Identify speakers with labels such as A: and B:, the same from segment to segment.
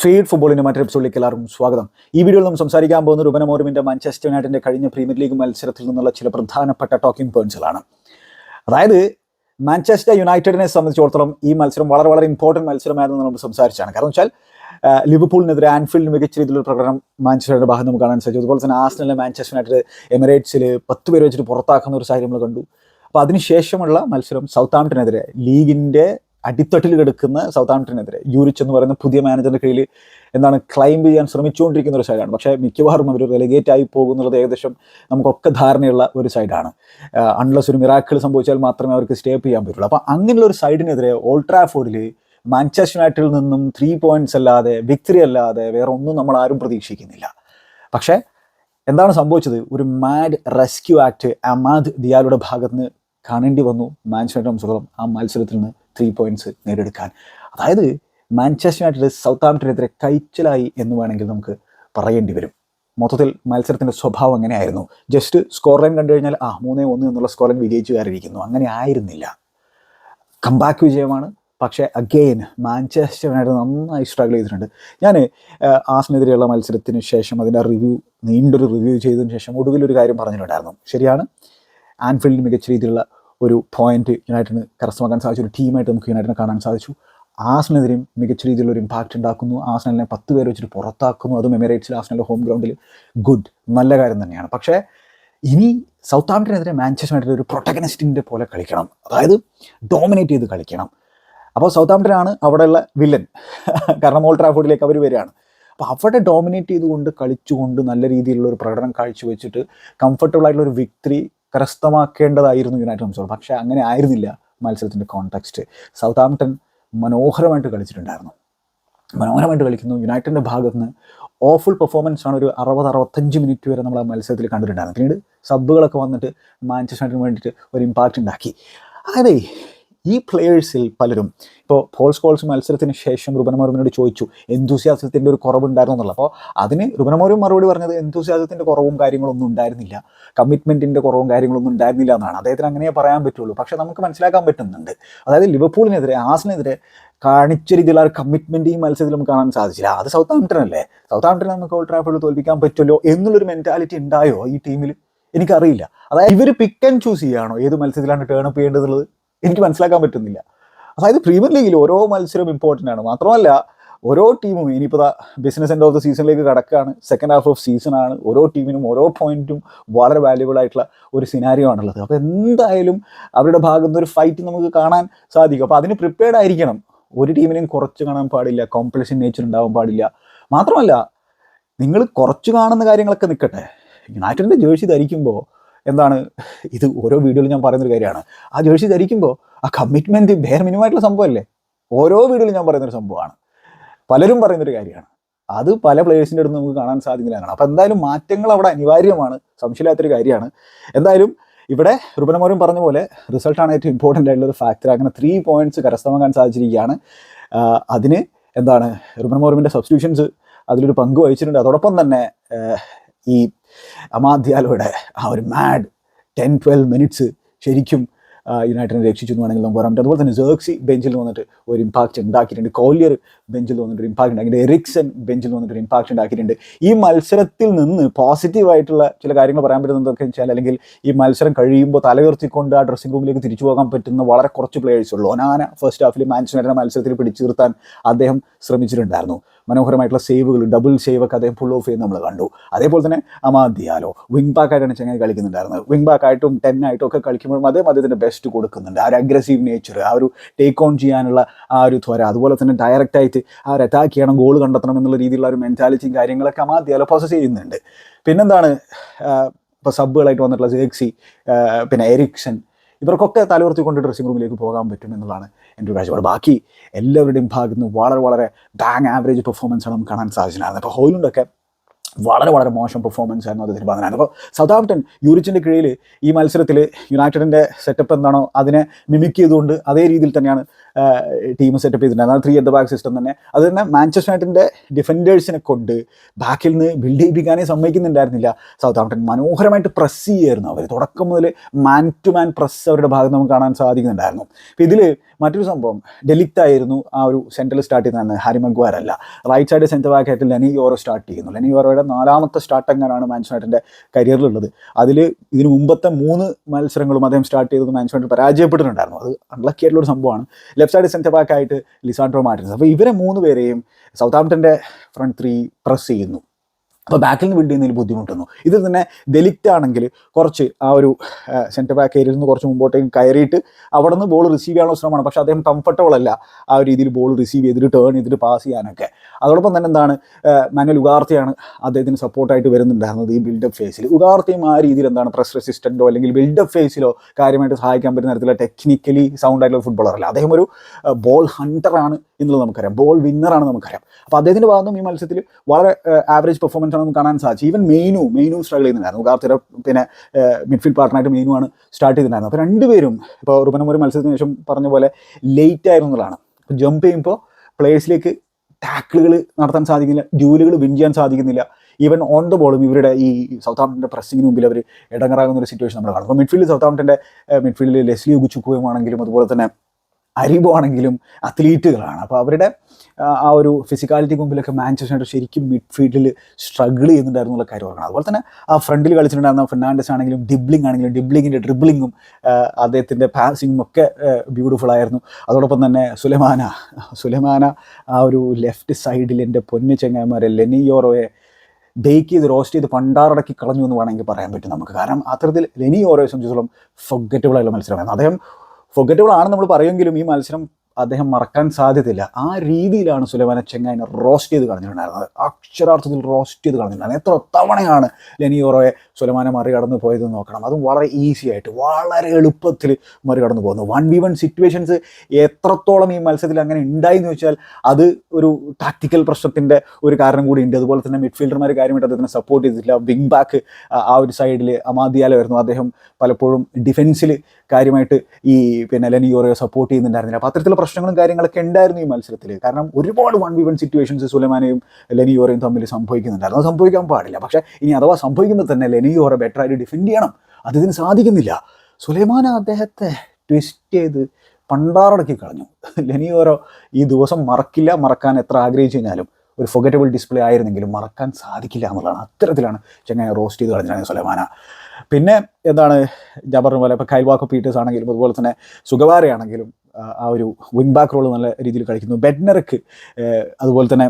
A: Feed ഫുട്ബോളിന്റെ മറ്റൊരു എപ്പിസോഡിലേക്ക് എല്ലാവർക്കും സ്വാഗതം. ഈ വീഡിയോയിൽ നമ്മൾ സംസാരിക്കാൻ പോകുന്ന റുബന മോർമിന്റെ മാഞ്ചസ്റ്റർ യുണൈറ്റഡിന്റെ കഴിഞ്ഞ പ്രീമിയർ ലീഗ് മത്സരത്തിൽ നിന്നുള്ള ചില പ്രധാനപ്പെട്ട ടോക്കിംഗ് പോയിന്റ്സുകളാണ് അതായത് മാഞ്ചസ്റ്റർ യുണൈറ്റഡിനെ സംബന്ധിച്ചിടത്തോളം ഈ മത്സരം വളരെ വളരെ ഇമ്പോർട്ടന്റ് മത്സരമായിരുന്നു നമ്മൾ സംസാരിച്ചാണ് കാരണം വെച്ചാൽ ലിവർപൂളിനെതിരെ ആൻഫീൽഡ് മികച്ച രീതിയിലുള്ള പ്രകടനം മാഞ്ചസ്റ്ററുടെ ഭാഗത്ത് നമുക്ക് കാണാൻ സാധിച്ചു. അതുപോലെ തന്നെ ആസ്നലിലെ മാഞ്ചസ്റ്റർ യുണൈറ്റഡ് എമിറേറ്റ്സിൽ പത്ത് പേര് വെച്ചിട്ട് പുറത്താക്കുന്ന ഒരു സാഹചര്യം നമ്മൾ കണ്ടു. അപ്പോൾ അതിനുശേഷമുള്ള മത്സരം സൗത്ത് ആംപ്ടനെതിരെ ലീഗിന്റെ അടിത്തട്ടിൽ കിടക്കുന്ന സൗത്ത് ആംപ്ടനെതിരെ യൂരിച്ച് എന്ന് പറയുന്ന പുതിയ മാനേജറിന്റെ കീഴിൽ എന്താണ് ക്ലൈംബ് ചെയ്യാൻ ശ്രമിച്ചുകൊണ്ടിരിക്കുന്ന ഒരു സൈഡാണ് പക്ഷേ മിക്കവാറും അവർ റെലിഗേറ്റ് ആയി പോകുന്നുള്ളത് ഏകദേശം നമുക്കൊക്കെ ധാരണയുള്ള ഒരു സൈഡാണ് അൺലസ് ഒരു മിറാക്കിൾ സംഭവിച്ചാൽ മാത്രമേ അവർക്ക് സ്റ്റേപ്പ് ചെയ്യാൻ പറ്റുള്ളൂ. അപ്പോൾ അങ്ങനെയുള്ള ഒരു സൈഡിനെതിരെ ഓൾട്രാഫോർഡിൽ മാഞ്ചസ്റ്റർ യുണൈറ്റഡിൽ നിന്നും ത്രീ പോയിന്റ്സ് അല്ലാതെ വിക്ടറി അല്ലാതെ വേറെ ഒന്നും നമ്മൾ ആരും പ്രതീക്ഷിക്കുന്നില്ല. പക്ഷേ എന്താണ് സംഭവിച്ചത്? ഒരു മാഡ് റെസ്ക്യൂ ആക്ട് അമാദ് ദിയാലുടെ ഭാഗത്ത് നിന്ന് കാണേണ്ടി വന്നു. മാഞ്ചസ്റ്റർ സംബന്ധിച്ചിടത്തോളം ആ മത്സരത്തിൽ നിന്ന് ത്രീ പോയിന്റ്സ് നേടിയെടുക്കാൻ. അതായത് മാഞ്ചസ്റ്റർ യുണൈറ്റഡ് സൗത്ത് ആംപ്റ്റനെതിരെ കൈച്ചലായി എന്ന് വേണമെങ്കിൽ നമുക്ക് പറയേണ്ടി വരും. മൊത്തത്തിൽ മത്സരത്തിന്റെ സ്വഭാവം അങ്ങനെയായിരുന്നു. ജസ്റ്റ് സ്കോർ ലൈൻ കണ്ടു കഴിഞ്ഞാൽ ആ മൂന്നേ ഒന്ന് എന്നുള്ള സ്കോർ ലൈൻ വിജയിച്ചു കയറിയിരിക്കുന്നു. അങ്ങനെ ആയിരുന്നില്ല. കംബാക്ക് വിജയമാണ്. പക്ഷേ അഗെയിൻ മാഞ്ചസ്റ്റർ യുണൈറ്റഡ് നന്നായി സ്ട്രഗിൾ ചെയ്തിട്ടുണ്ട്. ഞാൻ ആസിനെതിരെയുള്ള മത്സരത്തിന് ശേഷം അതിന്റെ റിവ്യൂ നീണ്ടൊരു റിവ്യൂ ചെയ്തതിന് ശേഷം ഒടുവിലൊരു കാര്യം പറഞ്ഞിട്ടുണ്ടായിരുന്നു. ശരിയാണ്? ആൻഫീൽഡ് മികച്ച രീതിയിലുള്ള ഒരു പോയിന്റ് യുണൈറ്റഡിന് കരസ്ഥമാക്കാൻ സാധിച്ചു ഒരു ടീമായിട്ട് നമുക്ക് യുണൈറ്റഡിനെ കാണാൻ സാധിച്ചു. ആസ്നെതിരെയും മികച്ച രീതിയിലുള്ള ഒരു ഇമ്പാക്റ്റ് ഉണ്ടാക്കുന്നു. ആസ്നലിനെ പത്ത് പേര് വെച്ചിട്ട് പുറത്താക്കുന്നു. അതും എമിറേറ്റ്സിൽ ആസ്നലിന്റെ ഹോം ഗ്രൗണ്ടിൽ ഗുഡ് നല്ല കാര്യം തന്നെയാണ്. പക്ഷേ ഇനി സൗത്ത് ആംപ്ടനെതിരെ മാഞ്ചസ്റ്റർ യുണൈറ്റഡ് ഒരു പ്രൊട്ടഗനിസ്റ്റിന്റെ പോലെ കളിക്കണം. അതായത് ഡോമിനേറ്റ് ചെയ്ത് കളിക്കണം. അപ്പോൾ സൗത്ത് ആംപ്റ്റനാണ് അവിടെയുള്ള വില്ലൻ കാരണം ഓൾ ട്രാഫോർഡിലേക്ക് അവർ വരികയാണ്. അപ്പോൾ അവിടെ ഡോമിനേറ്റ് ചെയ്തുകൊണ്ട് കളിച്ചുകൊണ്ട് നല്ല രീതിയിലുള്ള ഒരു പ്രകടനം കാഴ്ചവെച്ചിട്ട് കംഫർട്ടബിൾ ആയിട്ടുള്ള ഒരു വിക്ടറി കരസ്ഥമാക്കേണ്ടതായിരുന്നു യുണൈറ്റഡ് സംബന്ധിച്ചോളം പക്ഷേ അങ്ങനെ ആയിരുന്നില്ല മത്സരത്തിന്റെ കോൺടാക്സ്റ്റ് സൗത്ത് ആംപ്ടൺ മനോഹരമായിട്ട് കളിച്ചിട്ടുണ്ടായിരുന്നു. മനോഹരമായിട്ട് കളിക്കുന്നു. യുണൈറ്റഡിന്റെ ഭാഗത്ത് നിന്ന് ഓഫുൾ പെർഫോമൻസ് ആണ് ഒരു അറുപത് അറുപത്തഞ്ച് മിനിറ്റ് വരെ നമ്മൾ ആ മത്സരത്തിൽ കണ്ടിട്ടുണ്ടായിരുന്നു പിന്നീട് സബ്ബുകളൊക്കെ വന്നിട്ട് മാഞ്ചസ്റ്റർ യുണൈറ്റഡിന് വേണ്ടിയിട്ട് ഒരു ഇമ്പാക്റ്റ് ഉണ്ടാക്കി. അതെ ഈ പ്ലെയേഴ്സിൽ പലരും ഇപ്പോൾ പോൾ സ്കോൾസ് മത്സരത്തിന് ശേഷം റുബനമോർമിനോട് ചോദിച്ചു എന്തുസിയാസത്തിന്റെ ഒരു കുറവുണ്ടായിരുന്നു? എന്നുള്ളത്. അപ്പോൾ അതിന് റുബനമോരും മറുപടി പറഞ്ഞത് എന്തുസിയാസത്തിന്റെ കുറവും കാര്യങ്ങളൊന്നും ഉണ്ടായിരുന്നില്ല. കമ്മിറ്റ്മെന്റിന്റെ കുറവും കാര്യങ്ങളൊന്നും ഉണ്ടായിരുന്നില്ല എന്നാണ്. അദ്ദേഹത്തിന് അങ്ങനെ പറയാൻ പറ്റുള്ളൂ. പക്ഷേ നമുക്ക് മനസ്സിലാക്കാൻ പറ്റുന്നുണ്ട്. അതായത് ലിവർപൂളിനെതിരെ ആസിനെതിരെ കാണിച്ച രീതിയിലുള്ള ഒരു കമ്മിറ്റ്മെന്റ് ഈ മത്സരത്തിൽ നമുക്ക് കാണാൻ സാധിച്ചില്ല. അത് സൗത്ത് ആംപ്ടൺ അല്ലേ? സൗത്ത് ആംപ്ടൺ നമുക്ക് ഓൾഡ് ട്രാഫോർഡിൽ തോൽപ്പിക്കാൻ പറ്റുമല്ലോ എന്നുള്ളൊരു മെന്റാലിറ്റി ഉണ്ടായോ ഈ ടീമിൽ എനിക്കറിയില്ല. അതായത് ഇവർ പിക്ക് ആൻഡ് ചൂസ് ചെയ്യുകയാണോ? ഏത് മത്സരത്തിലാണ് ടേൺ അപ്പ് ചെയ്യേണ്ടതുള്ളത് എനിക്ക് മനസ്സിലാക്കാൻ പറ്റുന്നില്ല. അതായത് പ്രീമിയർ ലീഗിൽ ഓരോ മത്സരവും ഇമ്പോർട്ടന്റ് ആണ്. മാത്രമല്ല ഓരോ ടീമും ഇനിയിപ്പോൾ ബിസിനസ് എൻഡ് ഓഫ് ദ സീസണിലേക്ക് കടക്കുകയാണ്. സെക്കൻഡ് ഹാഫ് ഓഫ് സീസൺ ആണ്. ഓരോ ടീമിനും ഓരോ പോയിന്റും വളരെ വാല്യുബിൾ ആയിട്ടുള്ള ഒരു സിനാരിയോ ആണുള്ളത്. അപ്പോൾ എന്തായാലും അവരുടെ ഭാഗത്ത് ഒരു ഫൈറ്റ് നമുക്ക് കാണാൻ സാധിക്കും. അപ്പോൾ അതിന് പ്രിപ്പയർഡ് ആയിരിക്കണം. ഒരു ടീമിനെയും കുറച്ച് കാണാൻ പാടില്ല. കോമ്പറ്റീഷൻ നേച്ചർ ഉണ്ടാവാൻ പാടില്ല. മാത്രമല്ല നിങ്ങൾ കുറച്ച് കാണുന്ന കാര്യങ്ങളൊക്കെ നിൽക്കട്ടെ. യുണൈറ്റഡിന്റെ ജേഴ്സി ധരിക്കുമ്പോൾ എന്താണ്? ഇത് ഓരോ വീഡിയോയിലും ഞാൻ പറയുന്നൊരു കാര്യമാണ്. ആ ജേഴ്സി ധരിക്കുമ്പോൾ ആ കമ്മിറ്റ്മെന്റ് വേറെ മിനിമമായിട്ടുള്ള സംഭവമല്ലേ? ഓരോ വീഡിയോയിലും ഞാൻ പറയുന്നൊരു സംഭവമാണ്. പലരും പറയുന്നൊരു കാര്യമാണ്. അത് പല പ്ലേയേഴ്സിന്റെ അടുത്ത് നമുക്ക് കാണാൻ സാധിക്കുന്നതാണ് അപ്പോൾ എന്തായാലും മാറ്റങ്ങൾ അവിടെ അനിവാര്യമാണ്. സംശയമില്ലാത്തൊരു കാര്യമാണ്. എന്തായാലും ഇവിടെ റുബനമോരും പറഞ്ഞ പോലെ റിസൾട്ടാണ് ഏറ്റവും ഇമ്പോർട്ടന്റ് ആയിട്ടുള്ള ഒരു ഫാക്ടർ അങ്ങനെ ത്രീ പോയിന്റ്സ് കരസ്ഥമാക്കാൻ സാധിച്ചിരിക്കുകയാണ്. അതിന് എന്താണ്? റുബനമോറിന്റെ സബ്സ്റ്റിറ്റ്യൂഷൻസ് അതിലൊരു പങ്ക് വഹിച്ചിട്ടുണ്ട്. അതോടൊപ്പം തന്നെ ഈ അമാധ്യാലോയുടെ ആ ഒരു മാഡ് ടെൻ ട്വൽവ് മിനിറ്റ്സ് ശരിക്കും യുണൈറ്റഡിനെ രക്ഷിച്ചു എന്ന് വേണമെങ്കിൽ നമുക്ക് പറയാൻ പറ്റും. അതുപോലെ തന്നെ ജേർക്സി ബെഞ്ചിൽ വന്നിട്ട് ഒരു ഇമ്പാക്റ്റ് ഉണ്ടാക്കിയിട്ടുണ്ട്. കോലിയർ ബെഞ്ചിൽ വന്നിട്ട് ഒരു ഇമ്പാക്റ്റ് ഉണ്ടാക്കിയിട്ടുണ്ട്. എറിക്സൺ ബെഞ്ചിൽ വന്നിട്ട് ഒരു ഇമ്പാക്റ്റ് ഉണ്ടാക്കിയിട്ടുണ്ട്. ഈ മത്സരത്തിൽ നിന്ന് പോസിറ്റീവായിട്ടുള്ള ചില കാര്യങ്ങൾ പറയാൻ പറ്റുന്ന എന്തൊക്കെ വെച്ചാൽ അല്ലെങ്കിൽ ഈ മത്സരം കഴിയുമ്പോൾ തലയുയർത്തിക്കൊണ്ട് ആ ഡ്രസ്സിംഗ് റൂമിലേക്ക് തിരിച്ചു പോകാൻ പറ്റുന്ന വളരെ കുറച്ച് പ്ലേയേഴ്സ് ഉള്ളൂ. ഒനാന ഫസ്റ്റ് ഹാഫിൽ മാൻസ് മത്സരത്തിൽ പിടിച്ചു നിർത്താൻ അദ്ദേഹം ശ്രമിച്ചിട്ടുണ്ടായിരുന്നു. മനോഹരമായിട്ടുള്ള സേവുകൾ ഡബിൾ സേവ് ഒക്കെ അദ്ദേഹം ഫുൾ ഓഫ് ചെയ്യുന്ന നമ്മൾ കണ്ടു. അതേപോലെ തന്നെ അമാദിയാലോ വിങ് ബാക്ക് ആയിട്ടാണ് ചങ്ങായി കളിക്കുന്നുണ്ടായിരുന്നത്. വിങ് ബാക്ക് ആയിട്ടും ടെൻ ആയിട്ടും ഒക്കെ കളിക്കുമ്പോഴും അദ്ദേഹം അദ്ദേഹത്തിന്റെ ബെസ്റ്റ് കൊടുക്കുന്നുണ്ട്. ആ ഒരു അഗ്രസീവ് നേച്ചർ ആ ഒരു ടേക്ക് ഓൺ ചെയ്യാനുള്ള ആ ഒരു ത്വര അതുപോലെ തന്നെ ഡയറക്റ്റ് ആയിട്ട് ആ ഒരു അറ്റാക്ക് ചെയ്യണം ഗോൾ കണ്ടെത്തണം എന്നുള്ള രീതിയിലുള്ള ഒരു മെന്റാലിറ്റിയും കാര്യങ്ങളൊക്കെ അമാദിയാലോ പ്രോസസ് ചെയ്യുന്നുണ്ട്. പിന്നെന്താണ് ഇപ്പോൾ സബ്ബുകളായിട്ട് വന്നിട്ടുള്ള ജേക്സി പിന്നെ എരിക്സൺ ഇവർക്കൊക്കെ തലവർത്തിക്കൊണ്ട് ഡ്രസ്സിംഗ് റൂമിലേക്ക് പോകാൻ പറ്റും എന്നുള്ളതാണ് എന്റെ ഒരു കാഴ്ചപ്പാട്. ബാക്കി എല്ലാവരുടെയും ഭാഗത്ത് നിന്ന് വളരെ വളരെ ബാങ് ആവറേജ് പെർഫോമൻസ് ആണ് നമുക്ക് കാണാൻ സാധിച്ചിട്ടുണ്ടായിരുന്നത്. അപ്പോൾ ഹോയിലുണ്ടൊക്കെ വളരെ വളരെ മോശം പെർഫോമൻസ് ആയിരുന്നു അദ്ദേഹത്തിന് പതിനാറ് അപ്പോൾ സൗത്ത് ആംപ്ടൺ യൂറിച്ചിന്റെ കീഴിൽ ഈ മത്സരത്തിൽ യുണൈറ്റഡിന്റെ സെറ്റപ്പ് എന്താണോ അതിനെ മിമിക് ചെയ്തുകൊണ്ട് അതേ രീതിയിൽ തന്നെയാണ് ടീം സെറ്റപ്പ് ചെയ്തിട്ടുണ്ടായിരുന്നത്. ത്രീ അറ്റ് ബാക്ക് സിസ്റ്റം തന്നെ. അത് തന്നെ മാഞ്ചസ്റ്റർ യുണൈറ്റഡിന്റെ ഡിഫൻഡേഴ്സിനെ കൊണ്ട് ബാക്കിൽ നിന്ന് ബിൽഡ് ചെയ്യിപ്പിക്കാനേ സമ്മതിക്കുന്നുണ്ടായിരുന്നില്ല സൗത്ത് ആംപ്ടൺ മനോഹരമായിട്ട് പ്രസ് ചെയ്യുമായിരുന്നു അവർ തുടക്കം മുതൽ മാൻ ടു മാൻ പ്രസ് അവരുടെ ഭാഗത്ത് നമുക്ക് കാണാൻ സാധിക്കുന്നുണ്ടായിരുന്നു. അപ്പോൾ ഇതിൽ മറ്റൊരു സംഭവം ഡെലിക്റ്റ് ആയിരുന്നു ആ ഒരു സെൻട്രൽ സ്റ്റാർട്ട് ചെയ്യുന്നത് ഹാരി മഗ്വാർ അല്ല. റൈറ്റ് സൈഡ് സെന്റർ ബാക്ക് ആയിട്ട് ലെനി യോറോ സ്റ്റാർട്ട് ചെയ്യുന്നു. ലെനി യോറോയുടെ നാലാമത്തെ സ്റ്റാർട്ട് എങ്ങനെയാണ് മാൻസ്യൂണൈറ്റിന്റെ കരിയറിലുള്ളത് അതിൽ ഇതിന് മുമ്പത്തെ മൂന്ന് മത്സരങ്ങളും അദ്ദേഹം സ്റ്റാർട്ട് ചെയ്തത് മാൻസ്യൂണൈറ്റ് പരാജയപ്പെട്ടിട്ടുണ്ടായിരുന്നു. അത് അൺലക്കി ആയിട്ടുള്ള ഒരു സംഭവമാണ്. ലെഫ്റ്റ് സൈഡ് സെന്റർ ബാക്ക് ആയിട്ട് ലിസാൻഡ്രോ മാർട്ടിൻസ് അപ്പോൾ ഇവരെ മൂന്ന് പേരെയും സൗത്ത് ആംപ്റ്റന്റെ ഫ്രണ്ട് ത്രീ പ്രസ് ചെയ്യുന്നു. അപ്പോൾ ബാക്കിൽ നിന്ന് ബിൽഡ് ചെയ്യുന്നതിൽ ബുദ്ധിമുട്ടുന്നു. ഇതിൽ തന്നെ ഡെലിക്റ്റ് ആണെങ്കിൽ കുറച്ച് ആ ഒരു സെന്റർ ബാക്ക് ഏരിയയിൽ നിന്ന് കുറച്ച് മുമ്പോട്ടേക്ക് കയറിയിട്ട് അവിടെ നിന്ന് ബോൾ റിസീവ് ചെയ്യാനുള്ള ശ്രമമാണ്. പക്ഷേ അദ്ദേഹം കംഫർട്ടബിൾ അല്ല ആ ഒരു രീതിയിൽ ബോൾ റിസീവ് ചെയ്തിട്ട് ടേൺ ചെയ്തിട്ട് പാസ് ചെയ്യാനൊക്കെ. അതോടൊപ്പം തന്നെ എന്താണ് മാനുവൽ ഉഗാർത്തിയാണ് അദ്ദേഹത്തിന് സപ്പോർട്ടായിട്ട് വരുന്നുണ്ടായിരുന്നത് ഈ ബിൽഡപ്പ് ഫേസിൽ ഉഗാർത്തിയും ആ രീതിയിൽ എന്താണ് പ്രസ് റെസിസ്റ്റന്റോ അല്ലെങ്കിൽ ബിൽഡപ്പ് ഫേസിലോ കാര്യമായിട്ട് സഹായിക്കാൻ പറ്റുന്ന തരത്തിലുള്ള ടെക്നിക്കലി സൗണ്ട് ആയിട്ടുള്ള ഫുട്ബോളർ അല്ല. അദ്ദേഹം ഒരു ബോൾ ഹണ്ടറാണ് എന്നുള്ളത് നമുക്കറിയാം. ബോൾ വിന്നറാണ് നമുക്കറിയാം. അപ്പോൾ അദ്ദേഹത്തിന്റെ ഭാഗത്തും ഈ മത്സരത്തിൽ വളരെ ആവറേജ് പെർഫോമൻസ് ആണ് നമുക്ക് കാണാൻ സാധിച്ചു. ഈവൻ മെയിനു മെയിനു സ്ട്രഗിൾ ചെയ്യുന്നുണ്ടായിരുന്നു കാർത്തിര പിന്നെ മിഡ്ഫീൽഡ് പാർട്ട്ണറായിട്ട് മെയിനു ആണ് സ്റ്റാർട്ട് ചെയ്തിട്ടുണ്ടായിരുന്നു അപ്പോൾ രണ്ടുപേരും ഇപ്പോൾ റുബനം ഒരു മത്സരത്തിന് ശേഷം പറഞ്ഞ പോലെ ലേറ്റ് ആയിരുന്നു എന്നുള്ളതാണ്. ജമ്പ് ചെയ്യുമ്പോൾ പ്ലേയേഴ്സിലേക്ക് ടാക്കിളുകൾ നടത്താൻ സാധിക്കുന്നില്ല ഡ്യൂലുകൾ വിൻ ചെയ്യാൻ സാധിക്കുന്നില്ല. ഈവൻ ഓൺ ദ ബോളും ഇവരുടെ ഈ സൗത്ത് ആംപ്ടന്റെ പ്രസ്സിങ്ങിന് മുമ്പിൽ അവർ ഇടങ്ങറാകുന്ന ഒരു സിറ്റുവേഷൻ നമ്മൾ കാണും. അപ്പോൾ മിഡ്ഫീൽഡ് സൗത്ത് ആംപ്ടന്റെ മിഡ്ഫീൽഡിൽ ലെസ്ലി ഉഗുച്ചുക്കുകയും ആണെങ്കിലും അതുപോലെ തന്നെ അരിബോ ആണെങ്കിലും അത്ലീറ്റുകളാണ്. അപ്പോൾ അവരുടെ ആ, ഒരു ഫിസിക്കാലിറ്റി മുമ്പിലൊക്കെ മാഞ്ചസ്റ്റർ ശരിക്കും മിഡ്ഫീൽഡിൽ സ്ട്രഗിൾ ചെയ്യുന്നുണ്ടായിരുന്നുള്ള കാര്യം ഓർക്കണം. അതുപോലെ തന്നെ ആ ഫ്രണ്ടിൽ കളിച്ചിട്ടുണ്ടായിരുന്ന ഫെർണാണ്ടസ് ആണെങ്കിലും ഡിബ്ലിംഗ് ആണെങ്കിലും ഡിബ്ലിങ്ങിന്റെ ഡ്രിബ്ലിങ്ങും അദ്ദേഹത്തിന്റെ പാസിങ്ങും ഒക്കെ ബ്യൂട്ടിഫുൾ ആയിരുന്നു. അതോടൊപ്പം തന്നെ സുലമാന സുലമാന ആ ഒരു ലെഫ്റ്റ് സൈഡിൽ എന്റെ പൊന്നു ചെങ്ങായിമാരെ ലെനിയോറോയെ ബേക്ക് ചെയ്ത് റോസ്റ്റ് ചെയ്ത് പണ്ടാറടക്കി കളഞ്ഞു എന്ന് വേണമെങ്കിൽ പറയാൻ പറ്റും നമുക്ക്. കാരണം അത്തരത്തിൽ ലെനി ഓരോയെ സംബന്ധിച്ചിടത്തോളം ഫൊഗറ്റബിൾ ആയിട്ടുള്ള മത്സരമായിരുന്നു. അദ്ദേഹം ഫൊഗറ്റബിൾ ആണ് നമ്മൾ പറയുമെങ്കിലും ഈ മത്സരം അദ്ദേഹം മറക്കാൻ സാധ്യതയില്ല. ആ രീതിയിലാണ് സുലൈമാന ചെങ്ങായിനെ റോസ്റ്റ് ചെയ്ത് കളഞ്ഞിട്ടുണ്ടായിരുന്നത്. അക്ഷരാർത്ഥത്തിൽ റോസ്റ്റ് ചെയ്ത് കളഞ്ഞിട്ടുണ്ടായിരുന്നു എത്ര തവണയാണ് ലെനിയോറോയെ സുലൈമാനെ മറികടന്ന് പോയത് നോക്കണം. അതും വളരെ ഈസി ആയിട്ട് വളരെ എളുപ്പത്തിൽ മറികടന്ന് പോകുന്നു വൺ വി വൺ സിറ്റുവേഷൻസ് എത്രത്തോളം ഈ മത്സരത്തിൽ അങ്ങനെ ഉണ്ടായി എന്ന് വെച്ചാൽ അത് ഒരു ടാക്ടിക്കൽ പ്രശ്നത്തിന്റെ ഒരു കാരണം കൂടി ഉണ്ട്. അതുപോലെ തന്നെ മിഡ്ഫീൽഡർമാർ കാര്യമായിട്ട് അദ്ദേഹത്തിനെ സപ്പോർട്ട് ചെയ്തിട്ടില്ല. വിങ് ബാക്ക് ആ ഒരു സൈഡിൽ അമാദിയാലായിരുന്നു അദ്ദേഹം പലപ്പോഴും ഡിഫൻസിൽ കാര്യമായിട്ട് ഈ പിന്നെ ലെനിയോറയെ സപ്പോർട്ട് ചെയ്യുന്നുണ്ടായിരുന്നില്ല. അപ്പോൾ അത്തരത്തിലുള്ള പ്രശ്നങ്ങളും കാര്യങ്ങളൊക്കെ ഉണ്ടായിരുന്നു ഈ മത്സരത്തിൽ കാരണം ഒരുപാട് വൺ വി വൺ സിറ്റുവേഷൻസ് സുലമാനയും ലെനിയോറയും തമ്മിൽ സംഭവിക്കുന്നുണ്ടായിരുന്നു അത് സംഭവിക്കാൻ പാടില്ല. പക്ഷേ ഇനി അഥവാ സംഭവിക്കുമ്പോൾ തന്നെ ലെനിയോറ ബെറ്റർ ആയിട്ട് ഡിഫെൻഡ് ചെയ്യണം. അതിന് സാധിക്കുന്നില്ല. സുലൈമാന അദ്ദേഹത്തെ ട്വിസ്റ്റ് ചെയ്ത് പണ്ടാറടക്കി കളഞ്ഞു. ലെനിയോറോ ഈ ദിവസം മറക്കില്ല. മറക്കാൻ എത്ര ആഗ്രഹിച്ചു കഴിഞ്ഞാലും ഒരു ഫൊഗറ്റബിൾ ഡിസ്പ്ലേ ആയിരുന്നെങ്കിലും മറക്കാൻ സാധിക്കില്ല എന്നുള്ളതാണ്. അത്തരത്തിലാണ് ചെങ്ങായി റോസ്റ്റ് ചെയ്ത് കളഞ്ഞിട്ടാണ് സുലൈമാന പിന്നെ എന്താണ്? ഞാൻ പറഞ്ഞ പോലെ ഇപ്പോൾ കൈവാക്കോ പീറ്റേഴ്സ് ആണെങ്കിലും അതുപോലെ തന്നെ സുഗവാരയാണെങ്കിലും ആ, ഒരു വിങ് ബാക്ക് റോൾ നല്ല രീതിയിൽ കളിക്കുന്നു. ബെഡ്നർക്ക് അതുപോലെ തന്നെ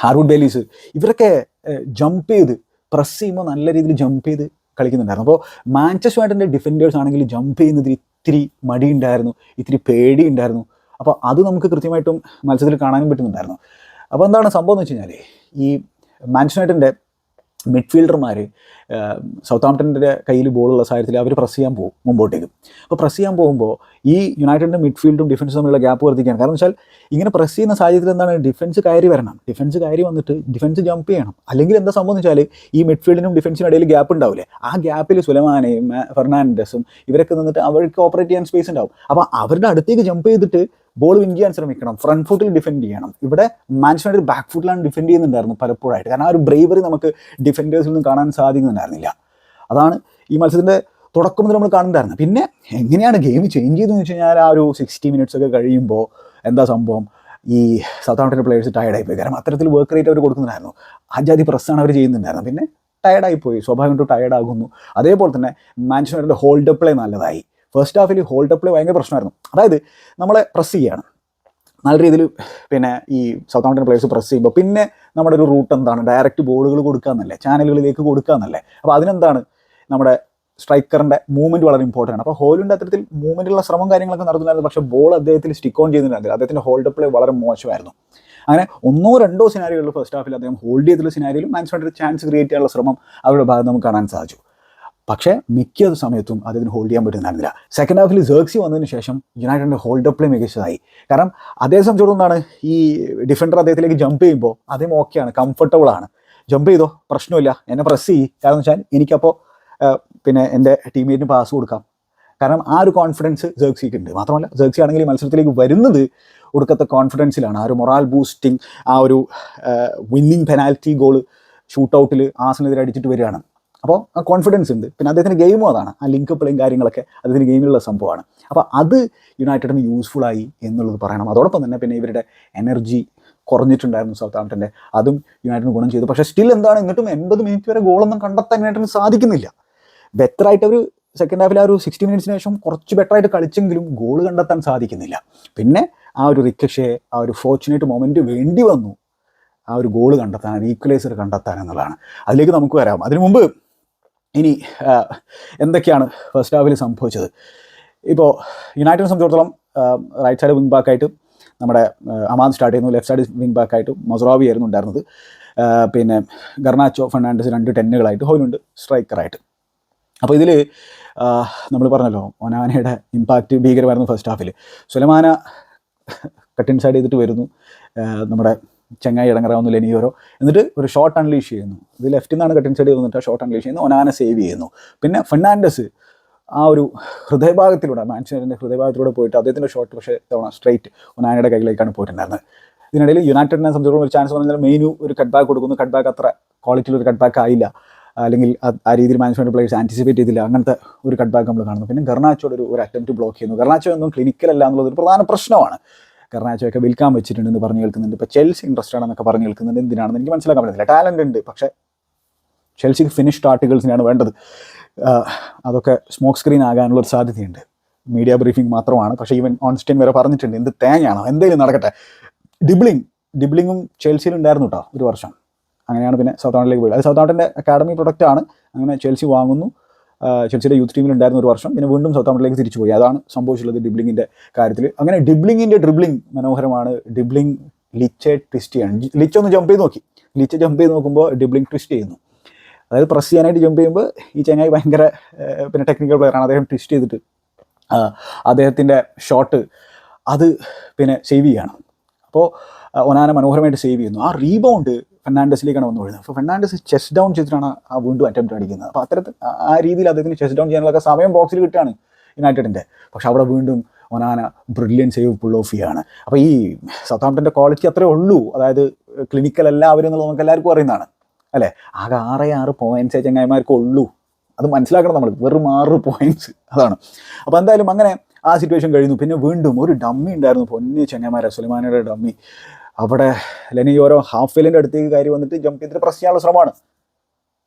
A: ഹാർവുഡ് ബേലീസ് ഇവരൊക്കെ ജമ്പ് ചെയ്ത് പ്രസ് ചെയ്യുമ്പോൾ നല്ല രീതിയിൽ ജമ്പ് ചെയ്ത് കളിക്കുന്നുണ്ടായിരുന്നു. അപ്പോൾ മാഞ്ചസ്റ്റർ യുണൈറ്റഡിന്റെ ഡിഫൻഡേഴ്സ് ആണെങ്കിൽ ജമ്പ് ചെയ്യുന്നതിൽ ഇത്തിരി മടി ഉണ്ടായിരുന്നു ഇത്തിരി പേടി ഉണ്ടായിരുന്നു. അപ്പോൾ അത് നമുക്ക് കൃത്യമായിട്ടും മത്സരത്തിൽ കാണാനും പറ്റുന്നുണ്ടായിരുന്നു. അപ്പോൾ എന്താണ് സംഭവം എന്ന് വെച്ച് കഴിഞ്ഞാൽ ഈ മാഞ്ചസ്റ്റർ യുണൈറ്റഡിന്റെ മിഡ്ഫീൽഡർമാർ സൗത്ത് ആംപ്ടന്റെ കയ്യിൽ ബോളുള്ള സാഹചര്യത്തിൽ അവർ പ്രസ് ചെയ്യാൻ പോകും മുമ്പോട്ടേക്ക്. അപ്പോൾ പ്രസ് ചെയ്യാൻ പോകുമ്പോൾ ഈ യുണൈറ്റഡിന്റെ മിഡ്ഫീൽഡും ഡിഫൻസും തമ്മിലുള്ള ഗ്യാപ്പ് വർദ്ധിക്കുകയാണ്. കാരണം വെച്ചാൽ ഇങ്ങനെ പ്രസ് ചെയ്യുന്ന സാഹചര്യത്തിൽ എന്താണ്? ഡിഫൻസ് കയറി വരണം. ഡിഫൻസ് കയറി വന്നിട്ട് ഡിഫൻസ് ജമ്പ് ചെയ്യണം. അല്ലെങ്കിൽ എന്താ സംഭവം വെച്ചാൽ ഈ മിഡ്ഫീൽഡിനും ഡിഫൻസിനും ഇടയിൽ ഗ്യാപ്പ് ഉണ്ടാവില്ലേ? ആ ഗ്യാപ്പിൽ സുലമാനയും ഫെർണാൻഡസും ഇവരൊക്കെ നിന്നിട്ട് അവർക്ക് ഓപ്പറേറ്റ് ചെയ്യാൻ സ്പേസ് ഉണ്ടാവും. അപ്പോൾ അവരുടെ അടുത്തേക്ക് ജമ്പ് ചെയ്തിട്ട് ബോൾ വിൻ ചെയ്യാൻ ശ്രമിക്കണം ഫ്രണ്ട് ഫുട്ടിൽ ഡിഫെൻഡ് ചെയ്യണം. ഇവിടെ മാൻസ്യൂണൈറ്റഡ് ബാക്ക് ഫുട്ടിലാണ് ഡിഫെൻഡ് ചെയ്യുന്നുണ്ടായിരുന്നു പലപ്പോഴായിട്ട്. കാരണം ആ ഒരു ബ്രേവറി നമുക്ക് ഡിഫൻഡേഴ്സിൽ നിന്നും കാണാൻ സാധിക്കുന്നുണ്ടായിരുന്നില്ല. അതാണ് ഈ മത്സരത്തിന്റെ തുടക്കം മുതൽ നമ്മൾ കാണുന്നുണ്ടായിരുന്നത്. പിന്നെ എങ്ങനെയാണ് ഗെയിം ചേഞ്ച് ചെയ്തതെന്ന് വെച്ച് കഴിഞ്ഞാൽ ആ ഒരു സിക്സ്റ്റി മിനിറ്റ്സ് ഒക്കെ കഴിയുമ്പോൾ എന്താ സംഭവം? ഈ സൗത്ത് ആഫ്രിക്കൻ പ്ലേയേഴ്സ് ടയർഡായി പോയി കാരണം അത്തരത്തിൽ വർക്ക് റേറ്റ് അവർ കൊടുക്കുന്നുണ്ടായിരുന്നു. ആജാതി പ്രസ്സാണ് അവർ ചെയ്യുന്നുണ്ടായിരുന്നത്. പിന്നെ ടയർഡായി പോയി സ്വാഭാവികമായിട്ടും ടയർഡ് ആകുന്നു. അതേപോലെ തന്നെ മാൻച്ചസ്റ്ററിന്റെ ഹോൾഡ് പ്ലേ നല്ലതായി. ഫസ്റ്റ് ഹാഫിൽ ഹോൾഡ് പ്ലേ ഭയങ്കര പ്രശ്നമായിരുന്നു. അതായത് നമ്മളെ പ്രസ് ചെയ്യുകയാണ് നല്ല രീതിയിൽ പിന്നെ ഈ സൗത്ത് ആംപ്ടൺ പ്ലേയേഴ്സ് പ്രസ് ചെയ്യുമ്പോൾ പിന്നെ നമ്മുടെ ഒരു റൂട്ട് എന്താണ്? ഡയറക്റ്റ് ബോളുകൾ കൊടുക്കുക എന്നല്ലേ? ചാനലുകളിലേക്ക് കൊടുക്കുക എന്നല്ലേ? അപ്പോൾ അതിനെന്താണ്? നമ്മുടെ സ്ട്രൈക്കറിന്റെ മൂവ്മെന്റ് വളരെ ഇമ്പോർട്ടന്റ് ആണ്. അപ്പോൾ ഹോലിന്റെ അത്തരത്തിൽ മൂവ്മെന്റുള്ള ശ്രമം കാര്യങ്ങളൊക്കെ നടത്തുന്നുണ്ടായിരുന്നു പക്ഷേ ബോൾ അദ്ദേഹത്തിൽ സ്റ്റിക്ക് ഓൺ ചെയ്യുന്നുണ്ടായിരുന്നു അദ്ദേഹത്തിന്റെ ഹോൾഡ് പ്ലേ വളരെ മോശമായിരുന്നു. അങ്ങനെ ഒന്നോ രണ്ടോ സിനാരികളിൽ ഫസ്റ്റ് ഹാഫിൽ അദ്ദേഹം ഹോൾഡ് ചെയ്തിട്ടുള്ള സിനാരിയിലും മാൻസ്മായിട്ട് ചാൻസ് ക്രിയേറ്റ് ചെയ്യാനുള്ള ശ്രമം അവരുടെ ഭാഗത്ത് നമുക്ക് കാണാൻ സാധിച്ചു. പക്ഷേ മിക്ക സമയത്തും അദ്ദേഹത്തിന് ഹോൾഡ് ചെയ്യാൻ പറ്റുന്നുണ്ടായിരുന്നില്ല സെക്കൻഡ് ഹാഫിൽ ജേർസി വന്നതിന് ശേഷം യുണൈറ്റഡിന്റെ ഹോൾഡ് അപ്പ് മികച്ചതായി. കാരണം അദ്ദേഹം സംബന്ധിച്ചിടത്തോളം ഈ ഡിഫൻഡർ അദ്ദേഹത്തിലേക്ക് ജമ്പ് ചെയ്യുമ്പോൾ അദ്ദേഹം ഓക്കെയാണ് കംഫർട്ടബിൾ ആണ്. ജമ്പ് ചെയ്തോ? പ്രശ്നമില്ല. എന്നെ പ്രസ് ചെയ്യും. കാരണം വെച്ചാൽ എനിക്കപ്പോൾ പിന്നെ എന്റെ ടീമേറ്റിന് പാസ് കൊടുക്കാം. കാരണം ആ ഒരു കോൺഫിഡൻസ് ജേഴ്സിക്ക് ഉണ്ട്. മാത്രമല്ല ജേഴ്സി ആണെങ്കിൽ മത്സരത്തിലേക്ക് വരുന്നത് ഒടുക്കത്തെ കോൺഫിഡൻസിലാണ് ആ ഒരു മൊറാൽ ബൂസ്റ്റിംഗ് ആ ഒരു വിന്നിങ് പെനാൽറ്റി ഗോൾ ഷൂട്ടൗട്ടിൽ ആസനെതിരെ അടിച്ചിട്ട് വരികയാണ്. അപ്പോൾ ആ കോൺഫിഡൻസ് ഉണ്ട്. പിന്നെ അദ്ദേഹത്തിന്റെ ഗെയിമും അതാണ്. ആ ലിങ്ക് പ്ലേയും കാര്യങ്ങളൊക്കെ അദ്ദേഹത്തിന്റെ ഗെയിമിലുള്ള സംഭവമാണ്. അപ്പോൾ അത് യുണൈറ്റഡിന് യൂസ്ഫുൾ ആയി എന്നുള്ളത് പറയണം. അതോടൊപ്പം തന്നെ പിന്നെ ഇവരുടെ എനർജി കുറഞ്ഞിട്ടുണ്ടായിരുന്നു സൗത്ത് ആംപ്റ്റന്റെ അതും യുണൈറ്റഡിന് ഗുണം ചെയ്തു. പക്ഷേ സ്റ്റിൽ എന്താണ്? എന്നിട്ടും എൺപത് മിനിറ്റ് വരെ ഗോളൊന്നും കണ്ടെത്താൻ യുണൈറ്റഡിന് സാധിക്കുന്നില്ല. ബെറ്റർ ആയിട്ട് ഒരു സെക്കൻഡ് ഹാഫിൽ ആ ഒരു സിക്സ്റ്റി മിനിറ്റ്സിന് ശേഷം കുറച്ച് ബെറ്ററായിട്ട് കളിച്ചെങ്കിലും ഗോൾ കണ്ടെത്താൻ സാധിക്കുന്നില്ല. പിന്നെ ആ ഒരു റിക്കഷെ ആ ഒരു ഫോർച്ചുനേറ്റ് മൊമെന്റ് വേണ്ടി വന്നു ആ ഒരു ഗോൾ കണ്ടെത്താൻ ഈക്വലൈസർ കണ്ടെത്താൻ എന്നുള്ളതാണ്. അതിലേക്ക് നമുക്ക് വരാം. അതിനു മുമ്പ് ഇനി എന്തൊക്കെയാണ് ഫസ്റ്റ് ഹാഫിൽ സംഭവിച്ചത്? ഇപ്പോൾ യുണൈറ്റഡിനെ സംബന്ധിച്ചിടത്തോളം റൈറ്റ് സൈഡ് വിങ് ബാക്കായിട്ട് നമ്മുടെ അമാൻ സ്റ്റാർട്ട് ചെയ്യുന്നു. ലെഫ്റ്റ് സൈഡ് വിങ് ബാക്കായിട്ട് മൊസറാവി ആയിരുന്നു ഉണ്ടായിരുന്നത്. പിന്നെ ഗർണാച്ചോ ഫെർണാണ്ടസ് രണ്ട് ടെന്നുകളായിട്ട് ഹോയിലുണ്ട് സ്ട്രൈക്കറായിട്ട് അപ്പോൾ ഇതിൽ നമ്മൾ പറഞ്ഞല്ലോ ഒനാനയുടെ ഇമ്പാക്റ്റ് ഭീകരമായിരുന്നു ഫസ്റ്റ് ഹാഫിൽ സുലമാന കട്ടിൻ സൈഡ് ചെയ്തിട്ട് വരുന്നു. നമ്മുടെ ചെങ്ങായി ഇടങ്ങറാവുന്നു ഓരോ. എന്നിട്ട് ഒരു ഷോർട്ട് അൺലീഷ് ചെയ്യുന്നു. ഇത് ലെഫ്റ്റിൽ നിന്നാണ് കട്ടിൻ സൈഡ് വന്നിട്ട് ഷോർട്ട് അൺലീഷ് ചെയ്യുന്നു. ഒനാന സേവ് ചെയ്യുന്നു. പിന്നെ ഫെർണാണ്ടസ് ആ ഒരു ഹൃദയഭാഗത്തിലൂടെ മാൻച്ചസ്റ്ററിന്റെ ഹൃദയഭാഗത്തിലൂടെ പോയിട്ട് അദ്ദേഹത്തിന്റെ ഷോട്ട് പക്ഷേ തവണ സ്ട്രൈറ്റ് ഒനാനയുടെ കയ്യിലേക്കാണ് പോയിട്ടുണ്ടായിരുന്നത്. ഇതിനിടയിൽ യുണൈറ്റഡിനെ സംബന്ധിച്ചിടത്തോളം ഒരു ചാൻസ് പറഞ്ഞാൽ മെയിനു ഒരു കട്ട് ബാക്ക് കൊടുക്കുന്നു. കട്ട് ബാക്ക് അത്ര ക്വാളിറ്റിയിൽ ഒരു കട്ട് ബാക്ക് ആയില്ല. അല്ലെങ്കിൽ ആ- രീതിയിൽ മാനേജ്മെന്റ് പ്ലേയേഴ്സ് ആന്റിസിപ്പേറ്റ് ചെയ്തില്ല. അങ്ങനത്തെ ഒരു കട്ട് ബാക്ക് നമ്മൾ കാണുന്നു. പിന്നെ ഗർണാച്ചോട് ഒരു ഒരു അറ്റംപ്റ്റ് ബ്ലോക്ക് ചെയ്യുന്നു. ഗർണാച്ചോ ഒന്നും ക്ലിനിക്കൽ അല്ല എന്നുള്ളത് ഒരു പ്രധാന പ്രശ്നമാണ്. ഗർണാച്ചോയൊക്കെ വിൽക്കാൻ വെച്ചിട്ടുണ്ടെന്ന് പറഞ്ഞു കേൾക്കുന്നുണ്ട്. ഇപ്പോൾ ചെൽസി ഇൻട്രസ്റ്റഡ് ആണെന്നൊക്കെ പറഞ്ഞു കേൾക്കുന്നുണ്ട്. എന്തിനാണെന്ന് എനിക്ക് മനസ്സിലാക്കാൻ പറ്റുന്നില്ല ടാലന്റ് ഉണ്ട്. പക്ഷേ ചെൽസിക്ക് ഫിനിഷ്ഡ് ആർട്ടിക്കിൾസിനാണ് വേണ്ടത്. അതൊക്കെ സ്മോക്ക് സ്ക്രീൻ ആകാനുള്ള ഒരു സാധ്യതയുണ്ട്. മീഡിയ ബ്രീഫിംഗ് മാത്രമാണ്. പക്ഷേ ഈവൻ ഓൺസ്റ്റൈൻ വരെ പറഞ്ഞിട്ടുണ്ട്. എന്ത് തേങ്ങയാണോ? എന്തെങ്കിലും നടക്കട്ടെ. ഡിബ്ലിംഗ് ഡിബ്ലിങ്ങും ചെൽസിയിലും ഉണ്ടായിരുന്നു കേട്ടോ ഒരു വർഷം. അങ്ങനെയാണ് പിന്നെ സൗത്ത് ആണ്ടിലേക്ക് പോയത്. അത് സൗത്ത് ആണ്ടിന്റെ അക്കാഡമി പ്രൊഡക്റ്റ് ആണ്. അങ്ങനെ ചെൽസി വാങ്ങുന്നു. ചെൽസിയുടെ യൂത്ത് ടീമിൽ ഉണ്ടായിരുന്ന ഒരു വർഷം പിന്നെ വീണ്ടും സൗത്ത് തിരിച്ചു പോയി. അതാണ് സംഭവിച്ചിട്ടുള്ളത് ഡിബ്ലിങ്ങിന്റെ കാര്യത്തിൽ അങ്ങനെ ഡിബ്ലിങ്ങിന്റെ ഡ്രിബ്ലിംഗ് മനോഹരമാണ്. ഡിബ്ലിംഗ് ലിച്ചെ ട്വിസ്റ്റ് ചെയ്യാണ് ലിച്ച് ഒന്ന് ജമ്പ് ചെയ്ത് നോക്കി. ലിച്ച് ജമ്പ് ചെയ്ത് നോക്കുമ്പോൾ ഡിബ്ലിംഗ് ട്വിസ്റ്റ് ചെയ്യുന്നു. അതായത് പ്രസ് ചെയ്യാനായിട്ട് ജമ്പ് ചെയ്യുമ്പോൾ ഈ ചങ്ങായി ഭയങ്കര പിന്നെ ടെക്നിക്കൽ പ്ലെയറാണ് അദ്ദേഹം ട്വിസ്റ്റ് ചെയ്തിട്ട് അദ്ദേഹത്തിന്റെ ഷോട്ട് അത് പിന്നെ സേവ് ചെയ്യുകയാണ്. അപ്പോൾ ഒനാന മനോഹരമായിട്ട് സേവ് ചെയ്യുന്നു. ആ റീബൗണ്ട് ഫെർണാണ്ടസിലേക്കാണ് വന്നു വീഴുന്നത് അപ്പോൾ ഫെർണാണ്ടസ് ചെസ്റ്റ് ഡൗൺ ചെയ്തിട്ടാണ് ആ വീണ്ടും അറ്റംപ്റ്റ് അടിക്കുന്നത്. അപ്പോൾ അത്തരത്തിൽ ആ- രീതിയിൽ അദ്ദേഹത്തിന് ചെസ്റ്റ് ഡൗൺ ചെയ്യാനുള്ള സമയം ബോക്സിൽ കിട്ടുകയാണ് യുണൈറ്റഡിന്റെ പക്ഷെ അവിടെ വീണ്ടും Onana brilliant save pull off ചെയ്യാണ്. അപ്പോൾ ഈ സൗത്ത് ആംപ്ടന്റെ ക്വാളിറ്റി അത്രേ ഉള്ളൂ. അതായത് ക്ലിനിക്കൽ എല്ലാവരും എന്നുള്ളത് നമുക്ക് എല്ലാവർക്കും അറിയുന്നതാണ്. അല്ലേ? ആകെ ആറേ ആറ് പോയിന്റ്സേ ചങ്ങായിമാർക്ക് ഉള്ളൂ. അത് മനസ്സിലാക്കണം നമ്മൾ. വെറും ആറ് പോയിന്റ്സ് അതാണ്. അപ്പോൾ എന്തായാലും അങ്ങനെ ആ സിറ്റുവേഷൻ കഴിഞ്ഞു. പിന്നെ വീണ്ടും ഒരു ഡമ്മി ഉണ്ടായിരുന്നു. പൊന്നി ചങ്ങന്മാരെ സുലൈമാനയുടെ ഡമ്മി അവിടെ ലെനി ഓരോ ഹാഫ് ഫീലിന്റെ അടുത്തേക്ക് കയറി വന്നിട്ട് ജംപ് ചെയ്തിട്ട് പ്രസ് ചെയ്യാനുള്ള ശ്രമമാണ്.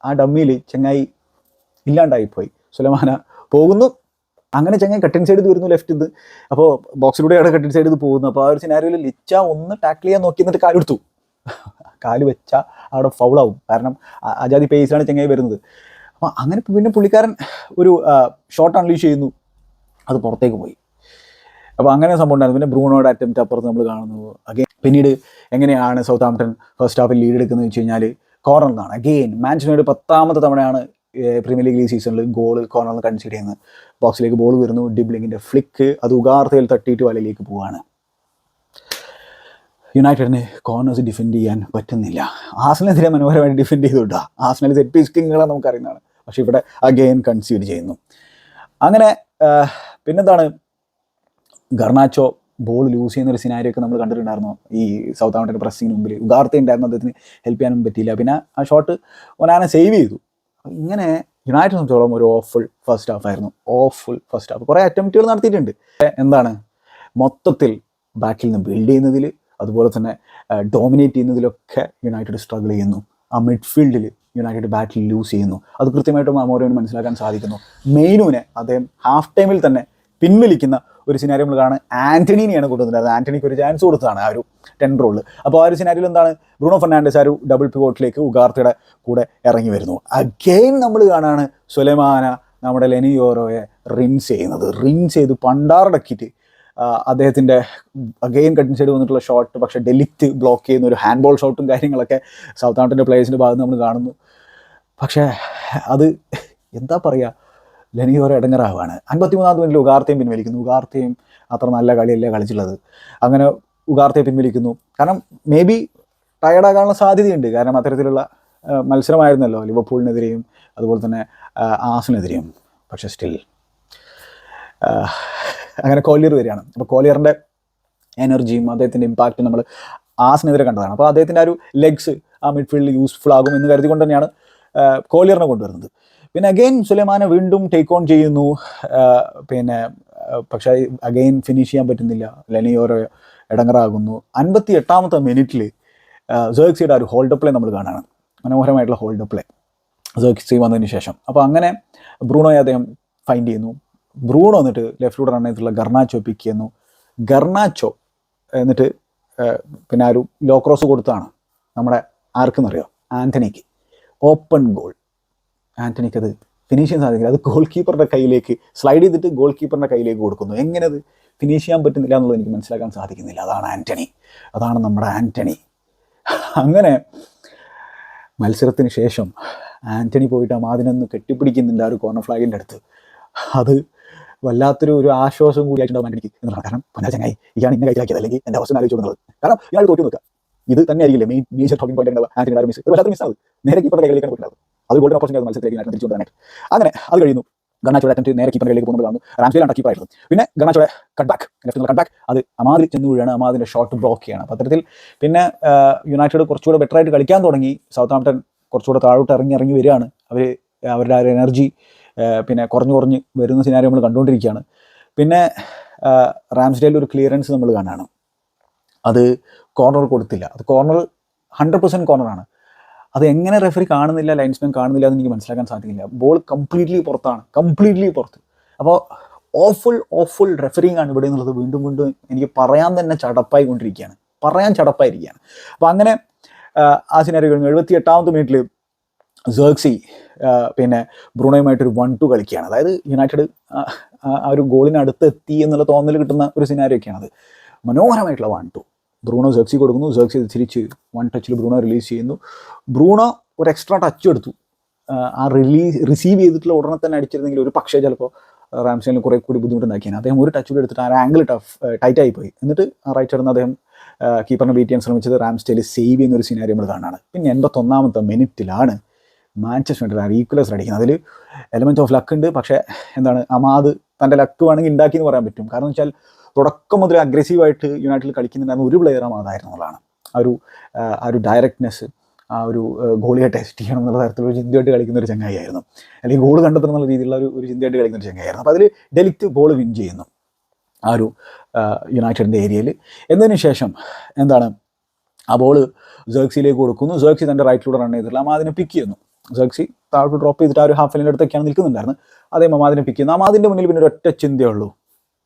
A: ആ ഡമ്മിയിൽ ചെങ്ങായി ഇല്ലാണ്ടായിപ്പോയി. സുലമാന പോകുന്നു. അങ്ങനെ ചെങ്ങായി കട്ടിൻ സൈഡ് വരുന്നു ലെഫ്റ്റ് ഇത് അപ്പോൾ ബോക്സിലൂടെയാണ് കട്ടിൻ സൈഡ് ഇത് പോകുന്നത്. അപ്പോൾ ആ ഒരു സിനാരിയോയിൽ ലിച്ച ഒന്ന് ടാക്കിൾ ചെയ്യാൻ നോക്കി എന്നിട്ട് കാലെടുത്തു കാൽ വെച്ചാൽ അവിടെ ഫൗളാവും കാരണം അജാതി പേസിലാണ് ചെങ്ങായി വരുന്നത്. അപ്പോൾ അങ്ങനെ പിന്നെ പുള്ളിക്കാരൻ ഒരു ഷോട്ട് അൺലീഷ് ചെയ്യുന്നു. അത് പുറത്തേക്ക് പോയി. അപ്പോൾ അങ്ങനെ സംഭവം ഉണ്ടായിരുന്നു. പിന്നെ ബ്രൂണോയുടെ അറ്റംപ്റ്റ് അപ്പുറത്ത് നമ്മൾ കാണുന്നു അഗെയിൻ പിന്നീട് എങ്ങനെയാണ് സൗത്ത് ആംപ്ടൺ ഫസ്റ്റ് ഹാഫിൽ ലീഡ് എടുക്കുന്നത് വെച്ച് കഴിഞ്ഞാൽ കോർണറിലാണ് അഗെയിൻ മാൻസിനോട് പത്താമത്തെ തവണയാണ് പ്രീമിയർ ലീഗ് ഈ സീസണിൽ ഗോൾ കോർണറിൽ കൺസിഡർ ചെയ്യുന്നത്. ബോക്സിലേക്ക് ബോൾ വരുന്നു ഡിബ്ലിങ്ങിന്റെ ഫ്ലിക്ക് അത് ഉഗാർത്തയിൽ തട്ടിയിട്ട് വലയിലേക്ക് പോവുകയാണ് യുണൈറ്റഡിന് കോർണേഴ്സ് ഡിഫെൻഡ് ചെയ്യാൻ പറ്റുന്നില്ല. ആസ്നലിനെതിരെ മനോഹരമായിട്ട് ഡിഫെൻഡ് ചെയ്തുകൊണ്ടാ ആസ്നൽ സെറ്റ് പീസ് കിങ്ങുകളെ നമുക്കറിയുന്നതാണ്. പക്ഷേ ഇവിടെ അഗെയിൻ കൺസീഡ് ചെയ്യുന്നു. അങ്ങനെ പിന്നെന്താണ്? ഗർണാച്ചോ ബോൾ ലൂസ് ചെയ്യുന്ന ഒരു സിനാരിയോ ഒക്കെ നമ്മൾ കണ്ടിട്ടുണ്ടായിരുന്നു. ഈ സൗത്ത് ആംപ്ടൺ പ്രസ്സിങ്ങിന് മുമ്പിൽ ഉഗാർത്ത ഉണ്ടായിരുന്നു അദ്ദേഹത്തിന് ഹെൽപ്പ് ചെയ്യാനും പറ്റിയില്ല. പിന്നെ ആ ഷോട്ട് ഒനാനെ സേവ് ചെയ്തു. ഇങ്ങനെ യുണൈറ്റഡ് സംബന്ധിച്ചോളം ഒരു ഓഫുൾ ഫസ്റ്റ് ഹാഫ് ആയിരുന്നു. ഓഫുൾ ഫസ്റ്റ് ഹാഫ് കുറേ അറ്റംപ്റ്റുകൾ നടത്തിയിട്ടുണ്ട്. എന്താണ്? മൊത്തത്തിൽ ബാക്കിൽ നിന്ന് ബിൽഡ് ചെയ്യുന്നതിൽ അതുപോലെ തന്നെ ഡോമിനേറ്റ് ചെയ്യുന്നതിലൊക്കെ യുണൈറ്റഡ് സ്ട്രഗിൾ ചെയ്യുന്നു. ആ മിഡ്ഫീൽഡിൽ യുണൈറ്റഡ് ബാറ്റിൽ ലൂസ് ചെയ്യുന്നു. അത് കൃത്യമായിട്ടും അമോറിയോന് മനസ്സിലാക്കാൻ സാധിക്കുന്നു. മെയിനുവിനെ അദ്ദേഹം ഹാഫ് ടൈമിൽ തന്നെ പിൻവലിക്കുന്ന ഒരു സിനാരി നമ്മൾ കാണാൻ ആന്റണീനെയാണ് കൊണ്ടുവന്നത്. ആന്റണിക്ക് ഒരു ചാൻസ് കൊടുത്തതാണ് ആ ഒരു ടെൻ റോളിൽ അപ്പോൾ ആ ഒരു സിനാരിയിൽ എന്താണ്? ബ്രൂണോ ഫെർണാണ്ടസ് ആ ഒരു ഡബിൾ പിവോട്ടിലേക്ക് ഉഗാർത്തയുടെ കൂടെ ഇറങ്ങി വരുന്നു. അഗെയിൻ നമ്മൾ കാണാണ് സുലൈമാന നമ്മുടെ ലെനിയോറോയെ റിൻസ് ചെയ്യുന്നത്. റിൻസ് ചെയ്ത് പണ്ടാറടക്കിയിട്ട് അദ്ദേഹത്തിന്റെ അഗെയിൻ കട്ടിൻ സൈഡ് വന്നിട്ടുള്ള ഷോട്ട് പക്ഷേ ഡെലിറ്റ് ബ്ലോക്ക് ചെയ്യുന്ന ഒരു ഹാൻഡ് ബോൾ ഷോട്ടും കാര്യങ്ങളൊക്കെ സൗത്ത് ആംപ്ടന്റെ പ്ലേയേഴ്സിന്റെ ഭാഗത്ത് നമ്മൾ കാണുന്നു. പക്ഷേ അത് എന്താ പറയുക ലെനിയോറ ഇടങ്ങറാവാണ് അൻപത്തി മൂന്നാമത് മിനിറ്റിൽ ഉഗാർത്തയും പിൻവലിക്കുന്നു. ഉഗാർത്തയും അത്ര നല്ല കളിയല്ല കളിച്ചുള്ളത് അങ്ങനെ ഉഗാർത്തയെ പിൻവലിക്കുന്നു. കാരണം മേ ബി ടയർഡാകാനുള്ള സാധ്യതയുണ്ട്. കാരണം അത്തരത്തിലുള്ള മത്സരമായിരുന്നല്ലോ ലിവർപൂളിനെതിരെയും അതുപോലെ തന്നെ ആസിനെതിരെയും. പക്ഷേ സ്റ്റിൽ അങ്ങനെ കോലിയർ വരികയാണ്. അപ്പോൾ കോലിയറിന്റെ എനർജിയും അദ്ദേഹത്തിന്റെ ഇമ്പാക്റ്റും നമ്മൾ ആസിനെതിരെ കണ്ടതാണ്. അപ്പോൾ അദ്ദേഹത്തിന്റെ ആ ഒരു ലെഗ്സ് ആ മിഡ്ഫീൽഡിൽ യൂസ്ഫുൾ ആകും എന്ന് കരുതിക്കൊണ്ട് തന്നെയാണ് കോലിയറിനെ കൊണ്ടുവരുന്നത്. പിന്നെ അഗെയിൻ സുലൈമാനെ വീണ്ടും ടേക്ക് ഓൺ ചെയ്യുന്നു. പിന്നെ പക്ഷേ അഗെയിൻ ഫിനിഷ് ചെയ്യാൻ പറ്റുന്നില്ല. ലെനിയോരോ ഇടങ്ങറാകുന്നു. അൻപത്തി എട്ടാമത്തെ മിനിറ്റിൽ ജേക്സിയുടെ ആ ഒരു ഹോൾഡ് പ്ലേ നമ്മൾ കാണാണ്. മനോഹരമായിട്ടുള്ള ഹോൾഡ് പ്ലേ ജേക്സി വന്നതിന് ശേഷം. അപ്പോൾ അങ്ങനെ ബ്രൂണോയെ അദ്ദേഹം ഫൈൻഡ് ചെയ്യുന്നു. ബ്രൂണോ എന്നിട്ട് ലെഫ്റ്റിലൂടെ റൺ ചെയ്തിട്ടുള്ള ഗർണാച്ചോ പിക്ക് ചെയ്യുന്നു. ഗർണാച്ചോ എന്നിട്ട് പിന്നെ ആ ഒരു ലോ ക്രോസ് കൊടുത്താണ്. നമ്മുടെ ആർക്കെന്നറിയോ? ആന്റണിക്ക്. ഓപ്പൺ ഗോൾ ആന്റണിക്ക് അത് ഫിനിഷ് ചെയ്യാൻ സാധിക്കില്ല. അത് ഗോൾ കീപ്പറുടെ കയ്യിലേക്ക് സ്ലൈഡ് ചെയ്തിട്ട് ഗോൾ കീപ്പറിന്റെ കയ്യിലേക്ക് കൊടുക്കുന്നു. എങ്ങനെ അത് ഫിനിഷ് ചെയ്യാൻ പറ്റുന്നില്ല എന്നുള്ളത് എനിക്ക് മനസ്സിലാക്കാൻ സാധിക്കുന്നില്ല. അതാണ് ആന്റണി. അതാണ് നമ്മുടെ ആന്റണി. അങ്ങനെ മത്സരത്തിന് ശേഷം ആന്റണി പോയിട്ട് അമാദിനൊന്ന് കെട്ടിപ്പിടിക്കുന്നുണ്ട് ആ ഒരു കോർണർ ഫ്ലാഗിന്റെ അടുത്ത്. അത് വല്ലാത്തൊരു ഒരു ആശ്വാസം കൂടിയായിട്ടുണ്ടാവും ആന്റണിക്ക് എന്നുള്ളതാണ്. കാരണം പൊന്നാ ചങ്ങായി ഇയാൾ ഇന്ന കഴിച്ചാക്കിയത്? അല്ലെങ്കിൽ എന്റെ അവസ്ഥ ആലോചിച്ചു എന്നുള്ളത്. കാരണം ഇയാൾ തോറ്റു നോക്കുക ഇത് തന്നെ ആയിരിക്കില്ലേ main major talking point Antony miss ഇത് വല്ലാത്ത മിസ്സാണ് നേരെ കീപ്പറുടെ കയ്യിലേക്കാണ് പോയിട്ടുള്ളത് അത് ഗോൾഡൻ ഓപ്പർച്യൂണിറ്റി മത്സരത്തിലേക്ക് തിരിച്ചു കൊണ്ടുവരാനായിട്ട്. അങ്ങനെ അത് കഴിയുന്നു. ഗണാച്ചോടെ അറ്റംപ്റ്റ് നേരെ കീപ്പറിലേക്ക് കാണുന്നു. റാംസിലാണ് കീപ്പർ ആയിട്ടുള്ളത് പിന്നെ ഗണാച്ചോടെ cut back left cut back അത് അമാദിൽ ചെന്ന് വീഴാണ് അമാതിന്റെ ഷോട്ട് ബ്ലോക്ക് ചെയ്യണം. അപ്പോൾ അത്തരത്തിൽ പിന്നെ യുണൈറ്റഡ് കുറച്ചുകൂടെ ബെറ്റർ ആയിട്ട് കളിക്കാൻ തുടങ്ങി. സൗത്ത് ആംപ്ടൺ കുറച്ചുകൂടെ താഴോട്ട് ഇറങ്ങി ഇറങ്ങി വരികയാണ്. അവർ അവരുടെ ആ ഒരു എനർജി പിന്നെ കുറഞ്ഞു കുറഞ്ഞ് വരുന്ന സിനാരി നമ്മൾ കണ്ടുകൊണ്ടിരിക്കുകയാണ്. പിന്നെ റാംസ്ഡേലിൽ ഒരു ക്ലിയറൻസ് നമ്മൾ കാണാണ് അത് കോർണർ കൊടുത്തില്ല. അത് കോർണർ ഹൺഡ്രഡ് പെർസെന്റ് കോർണറാണ് അത് എങ്ങനെ റെഫറി കാണുന്നില്ല ലൈൻസ്മാൻ കാണുന്നില്ല എന്ന് എനിക്ക് മനസ്സിലാക്കാൻ സാധിക്കില്ല. ബോൾ കംപ്ലീറ്റ്ലി പുറത്താണ്. കംപ്ലീറ്റ്ലി പുറത്ത്. അപ്പോൾ ഓഫുൾ ഓഫുൾ റെഫറിങ് ആണ് ഇവിടെ എന്നുള്ളത് വീണ്ടും വീണ്ടും എനിക്ക് പറയാൻ തന്നെ ചടപ്പായി കൊണ്ടിരിക്കുകയാണ് പറയാൻ ചടപ്പായിരിക്കുകയാണ്. അപ്പോൾ അങ്ങനെ ആ, സിനിമ കഴിഞ്ഞു. എഴുപത്തി എട്ടാമത്തെ മിനിറ്റിൽ സേർക്സി പിന്നെ ബ്രൂണയുമായിട്ടൊരു വൺ ടു കളിക്കുകയാണ്. അതായത് യുണൈറ്റഡ് ആ ഒരു ഗോളിനടുത്ത് എത്തി എന്നുള്ള തോന്നൽ കിട്ടുന്ന ഒരു സിനാരിയൊക്കെയാണത് മനോഹരമായിട്ടുള്ള വൺ ടു ബ്രൂണോ സെക്സി കൊടുക്കുന്നു. സെക്സി തിരിച്ച് വൺ ടച്ചിൽ ബ്രൂണോ റിലീസ് ചെയ്യുന്നു. ബ്രൂണോ ഒരു എക്സ്ട്രാ ടച്ച് എടുത്തു. ആ, റിലീസ് റിസീവ് ചെയ്തിട്ടുള്ള ഉടനെ തന്നെ അടിച്ചിരുന്നെങ്കിൽ ഒരു പക്ഷേ ചിലപ്പോൾ റാംസേനിൽ കുറേ കൂടി ബുദ്ധിമുട്ടുണ്ടാക്കിയാണ് അദ്ദേഹം ഒരു ടച്ചിൽ എടുത്തിട്ട് ആ ആംഗിൾ ടഫ് ടൈറ്റ് ആയി പോയി. എന്നിട്ട് റൈറ്റ് ചേർന്ന് അദ്ദേഹം കീപ്പറിനെ ബീറ്റ് ചെയ്യാൻ ശ്രമിച്ചത് റാംസ്റ്റേൽ സേവ് ചെയ്യുന്ന ഒരു സിനാരി നമ്മൾ കാണാണ്. പിന്നെ എൺപത്തൊന്നാമത്തെ മിനിറ്റിലാണ് മാഞ്ചസ്റ്റർ യുണൈറ്റഡ് ഈക്വലൈസർ അടിക്കുന്നത്. അതിൽ എലമെന്റ് ഓഫ് ലക്ക് ഉണ്ട്. പക്ഷേ എന്താണ് അമാദ് തന്റെ ലക്ക് വേണമെങ്കിൽ ഉണ്ടാക്കി എന്ന് പറയാൻ പറ്റും. കാരണം വെച്ചാൽ തുടക്കം മുതൽ അഗ്രസീവായിട്ട് യുണൈറ്റഡിൽ കളിക്കുന്നുണ്ടായിരുന്ന ഒരു പ്ലെയർ എന്നുള്ളതാണ്. ആ ഒരു ആ, ഒരു ഡയറക്ട്നെസ് ആ ഒരു ഗോളിയെ ടെസ്റ്റ് ചെയ്യണം എന്നുള്ള തരത്തിലൊരു ചിന്തയായിട്ട് കളിക്കുന്ന ഒരു ചങ്ങായിയായിരുന്നു അല്ലെങ്കിൽ ഗോൾ കണ്ടെത്തണം എന്നുള്ള രീതിയിലുള്ള ഒരു ഒരു ചിന്തയായിട്ട് കളിക്കുന്ന ഒരു ചങ്ങായിയായിരുന്നു അപ്പോൾ അതിൽ ഡെലിക്റ്റ് ബോൾ വിൻ ചെയ്യുന്നു ആ ഒരു യുണൈറ്റഡിന്റെ ഏരിയയിൽ എന്നതിന് ശേഷം എന്താണ്? ആ ബോൾ സേക്സിയിലേക്ക് കൊടുക്കുന്നു. സേക്സി തന്റെ റൈറ്റിലൂടെ റൺ ചെയ്തിട്ടില്ല അതിനെ പിക്ക് ചെയ്യുന്നു. സേക്സി താഴോട്ട് ഡ്രോപ്പ് ചെയ്തിട്ട് ആ ഒരു ഹാഫ് ലൈനിന്റെ അടുത്തൊക്കെയാണ് നിൽക്കുന്നുണ്ടായിരുന്നു അതേ അമാദിനെ പിക്ക് ചെയ്യുന്നു അമാദിന്റെ മുന്നിൽ പിന്നെ ഒരൊറ്റ ചിന്തയേ ഉള്ളൂ.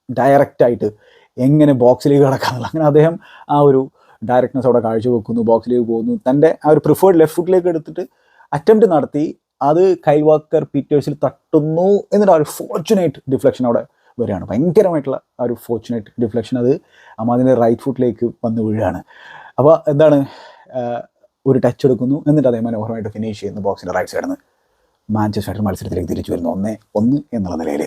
A: ഡയറക്റ്റായിട്ട് എങ്ങനെ ബോക്സിലേക്ക് കടക്കാന്നുള്ള അങ്ങനെ അദ്ദേഹം ആ ഒരു ഡയറക്ട്നെസ് അവിടെ കാഴ്ചവെക്കുന്നു ബോക്സിലേക്ക് പോകുന്നു. തന്റെ ആ ഒരു പ്രിഫേർഡ് ലെഫ്റ്റ് ഫുട്ടിലേക്ക് എടുത്തിട്ട് അറ്റംപ്റ്റ് നടത്തി അത് കൈവാക്കർ പീറ്റേഴ്സിൽ തട്ടുന്നു എന്നിട്ട് ആ ഒരു ഫോർച്ചുനേറ്റ് ഡിഫ്ലക്ഷൻ അവിടെ വരികയാണ്. ഭയങ്കരമായിട്ടുള്ള ആ ഒരു ഫോർച്ചുനേറ്റ് ഡിഫ്ലക്ഷൻ അത് അമാദിന്റെ റൈറ്റ് ഫുട്ടിലേക്ക് വന്ന് വീഴുകയാണ്. അപ്പോൾ എന്താണ് ഒരു ടച്ച് എടുക്കുന്നു. എന്നിട്ട് അതേ മനോഹരമായിട്ട് ഫിനിഷ് ചെയ്യുന്നു ബോക്സിന്റെ റൈറ്റ് സൈഡിൽ നിന്ന് മാഞ്ചസ്റ്റർ മത്സരത്തിലേക്ക് തിരിച്ചു വരുന്നു. ഒന്നേ ഒന്ന് എന്നുള്ള നിലയിൽ.